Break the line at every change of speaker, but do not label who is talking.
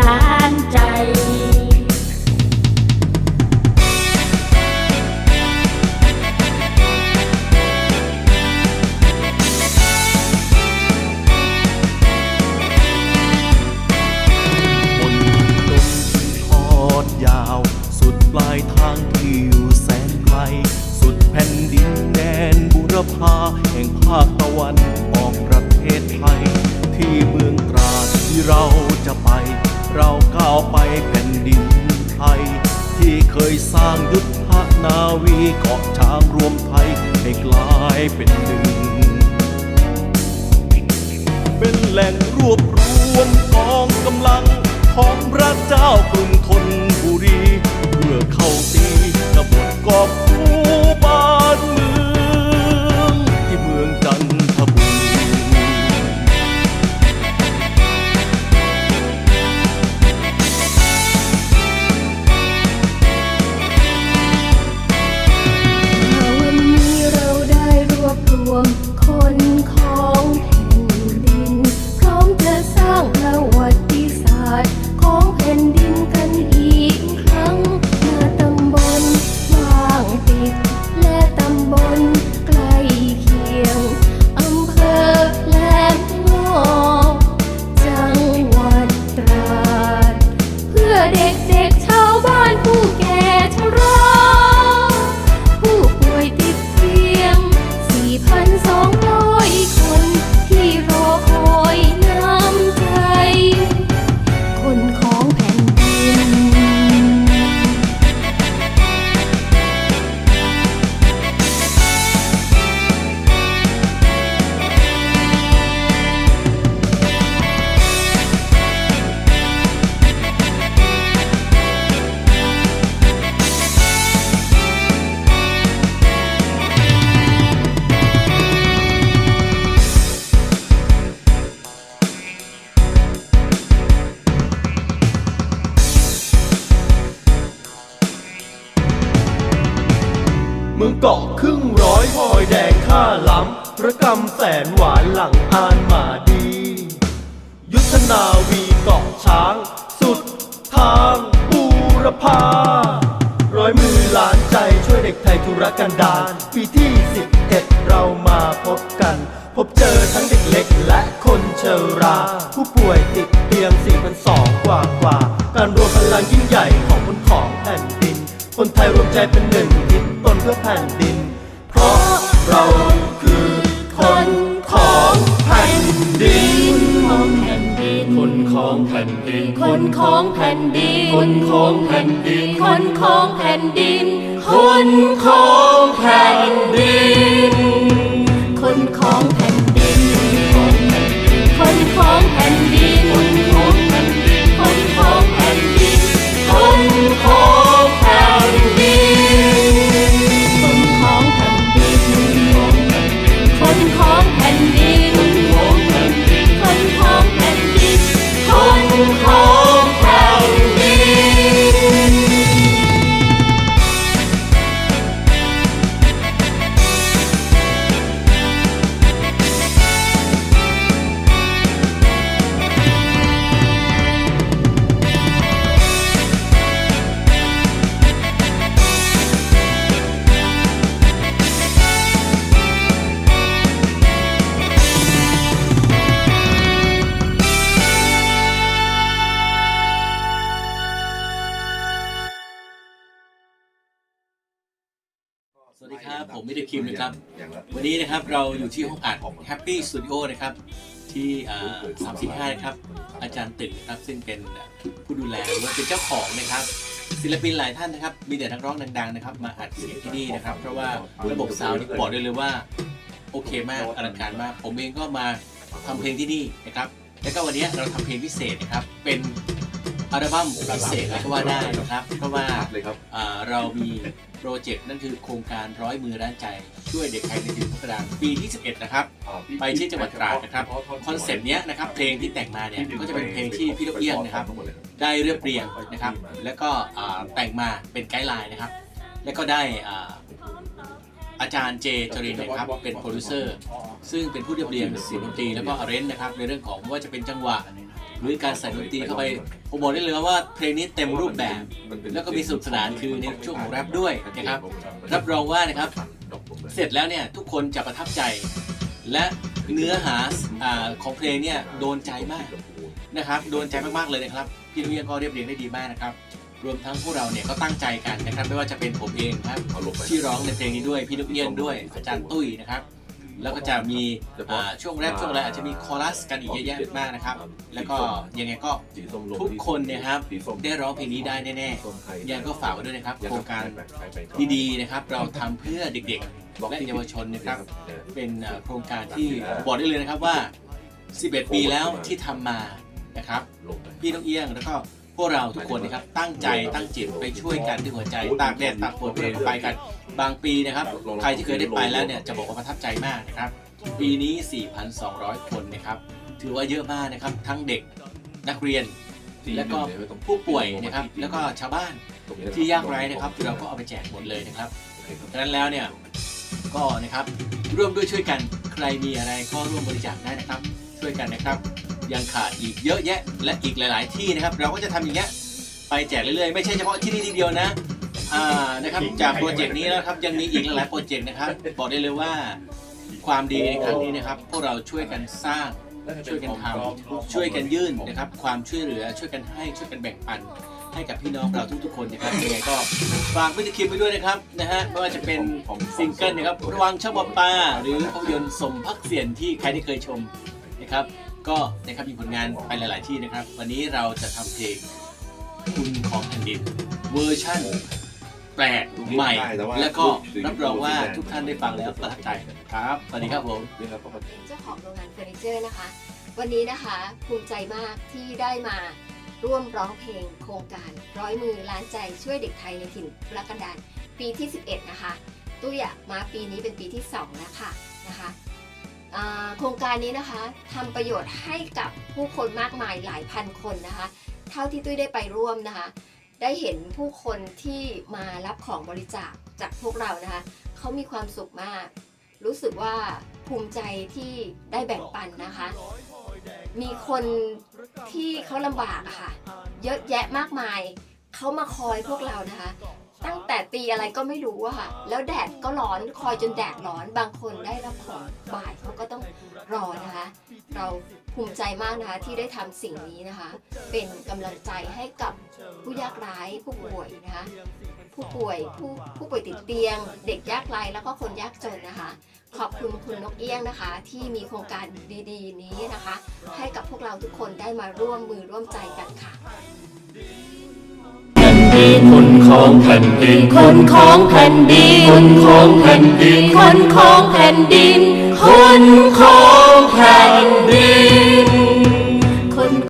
ล้านใจยาวสุดปลายทางที่อยู่แสนไกล สุดแผ่นดินแดนบุรพาแห่งภาคตะวันออกประเทศไทย ที่เมืองตรา
ดที่เราจะไป เราก้าวไปแผ่นดินไทย ที่เคยสร้างยุทธนาวีเกาะช้างรวมไทยให้กลายเป็นหนึ่ง เป็นแหล่งรวบรวมกองกำลังของพระเจ้ากรุงธนบุรี เพื่อเข้าตีกบฏกอบกู้
เมืองเกาะครึ่งร้อยพลอยแดงข้าล้ำพระกำแสนหวานหลังอานมาดี ยุทธนาวีเกาะช้าง สุดทางบูรพาร้อยมือล้านใจช่วยเด็กไทยธุรกันดารปีที่ 11 เรามาพบกัน พบเจอทั้งเด็กเล็กและคนเชรา ผู้ป่วยติดเตียง 4,200 กว่ากว่า การรวมพลังยิ่งใหญ่ของคนของแผ่นดิน คนไทยรวมใจเป็น นเพื่อแผ่นดิน เพราะเราคือคนของแผ่นดิน
ของแผ่นดิน
คนของแผ่นดิน
คนของแผ่นดิน
คนของแผ่นดิน
คนของแผ่นดิน
คนของแผ่นดิน
คนของแผ่นดิน ค
รับ ผมมิเดคิมนะครับ วันนี้นะครับเราอยู่ที่ห้องอัด Happy Studio นะครับ ที่สามสี่ห้านะครับอาจารย์ตึกนะครับซึ่งเป็นผู้ดูแลหรือว่าเป็นเจ้าของนะครับ ศิลปินหลายท่านนะครับ มีแต่นักร้องดังๆนะครับมาอัดเสียงที่นี่นะครับ เพราะว่าระบบซาวด์นี่บอกได้เลยว่า โอเคมากอลังการมาก ผมเองก็มาทำเพลงที่นี่นะครับ แล้วก็วันนี้เราทำเพลงพิเศษนะครับเป็น อัลบั้มพิเศษเลยก็ว่าได้นะครับ เพราะว่า
เลยครับ
อ่าเรามีโปรเจกต์นั่นคือโครงการร้อยมือร้านใจ ช่วยเด็กไทยในเดือนมกราคมปีที่ 11 นะครับ ไปที่จังหวัดตราดนะครับคอนเซปต์เนี้ยนะครับเพลงที่แต่งมาเนี่ยก็จะเป็นเพลงที่พี่ลูกเอี้ยงนะครับ ได้เรียบเรียงนะครับ แล้วก็อ่าแต่งมาเป็นไกด์ไลน์นะครับ แล้วก็ได้อ่าอาจารย์เจจรินนะครับเป็นโปรดิวเซอร์ ซึ่งเป็นผู้เรียบเรียงเสียงดนตรีแล้วก็อาร์เรนนะครับในเรื่องของว่าจะเป็นจังหวะ หรือการใส่ดนตรีเข้าไปผมบอกได้เลยว่าเพลงนี้เต็มรูปแบบ แล้วก็มีสนุกสนานคือในช่วงของแรปด้วยนะครับรับรองว่านะครับ เสร็จแล้วเนี่ยทุกคนจะประทับใจ และเนื้อหาของเพลงเนี่ยโดนใจมากนะครับโดนใจมากๆเลยนะครับพี่ลูกเอี้ยงก็เรียบเรียงได้ดีมากนะครับรวมทั้งพวกเราเนี่ยก็ตั้งใจกันนะครับไม่ว่าจะเป็นผมเองครับที่ร้องในเพลงนี้ด้วยพี่ลูกเอี้ยงด้วยอาจารย์ตุ้ยนะครับ แล้วก็จะมีอ่าช่วงแรปช่วงอะไรอาจจะมีคอรัสกันอีกเยอะแยะมากนะครับ แล้วก็ยังไงก็ทุกคนเนะครับได้ร้องเพลงนี้ได้แน่ๆยังก็ฝากไว้ด้วยนะครับโครงการดีๆนะครับ เราทำเพื่อเด็กๆและเยาวชนนะครับ เป็นเอ่อโครงการที่บอกได้เลยนะครับว่า 11 ปีแล้วที่ทำมานะครับพี่น้องเอี้ยงแล้วก็พวกเราทุกคนนะครับตั้งใจตั้งจิตไปช่วยกันด้วยหัวใจตากแดดตากฝนไปกัน บางปีนะครับใครที่เคยได้ไปแล้วเนี่ยจะบอกว่าประทับใจมากนะครับ ปีนี้ 4,200 คนนะครับ ถือว่าเยอะมากนะครับ ทั้งเด็กนักเรียน แล้วก็ผู้ป่วยนะครับ แล้วก็ชาวบ้านที่ยากไร้นะครับเราก็เอาไปแจกหมดเลยนะครับดังนั้นแล้วเนี่ยก็นะครับร่วมด้วยช่วยกันใครมีอะไรก็ร่วมบริจาคได้นะครับ ช่วยกันนะครับ ยังขาดอีกเยอะแยะ และอีกหลาย ๆ ที่นะครับ เราก็จะทำอย่างเงี้ยไปแจกเรื่อย ๆ ไม่ใช่เฉพาะที่นี่ที่เดียวนะ อ่านะครับจากโปรเจกต์นี้นะครับยังมีอีกหลายๆโปรเจกต์นะครับ บอกได้เลยว่าความดีในครั้งนี้นะครับ พวกเราช่วยกันสร้างช่วยกันทำช่วยกันยื่นนะครับ ความช่วยเหลือช่วยกันให้ช่วยกันแบ่งปัน ให้กับพี่น้องเราทุกๆคนนะครับยังไงก็ฝากมิตรคิมไปด้วยนะครับนะฮะไม่ว่าจะเป็นซิงเกิลนะครับระวังช่องบอปลาหรือภาพยนตร์สมพักเสียนที่ใครที่เคยชมนะครับ ก็นะครับมีผลงานไปหลาย ๆ ที่นะครับ วันนี้เราจะทำเพลงคุณของแผ่นดินเวอร์ชั่น แปลกใหม่แล้วก็รับรองว่าทุกท่านได้ฟังแล้วประทับใจครับ สวัสดีครับผม
เป็นเจ้าของโรงงานเฟอร์นิเจอร์นะคะ วันนี้นะคะภูมิใจมากที่ได้มาร่วมร้องเพลงโครงการร้อยมือล้านใจช่วยเด็กไทยในถิ่นทุรกันดารปีที่ 11 นะคะ ตุ้ยอะมาปีนี้เป็นปีที่ 2 แล้วค่ะนะคะอ่าโครงการนี้นะคะทำประโยชน์ให้กับผู้คนมากมายหลายพันคนนะคะ เท่าที่ตุ้ยได้ไปร่วมนะคะ ได้เห็นผู้คนที่มารับของบริจาคจากพวกเรานะคะเขามีความสุขมาก รู้สึกว่าภูมิใจที่ได้แบ่งปันนะคะ มีคนที่เขาลำบากอะค่ะ เยอะแยะมากมายเขามาคอยพวกเรานะคะ ตั้งแต่ตีอะไรก็ไม่รู้อะค่ะ แล้วแดดก็ร้อนคอยจนแดดร้อน บางคนได้รับของบ่ายเขาก็ต้องรอนะคะ เราภูมิใจมากนะคะที่ได้ทำสิ่งนี้นะคะ เป็นกำลังใจให้กับผู้ยากไร้ผู้ป่วยนะคะ ผู้ป่วยผู้ผู้ป่วยติดเตียง เด็กยากไร้แล้วก็คนยากจนนะคะ ขอบคุณคุณนกเอี้ยงนะคะ ที่มีโครงการดีๆ นี้นะคะ ให้กับพวกเราทุกคนได้มาร่วมมือร่วมใจกันค่ะ
ของแผ่นดิน
คนของแผ่นดิน
คนของแผ่นดิน
คนของแผ่นดิน คนของแผ่นดิน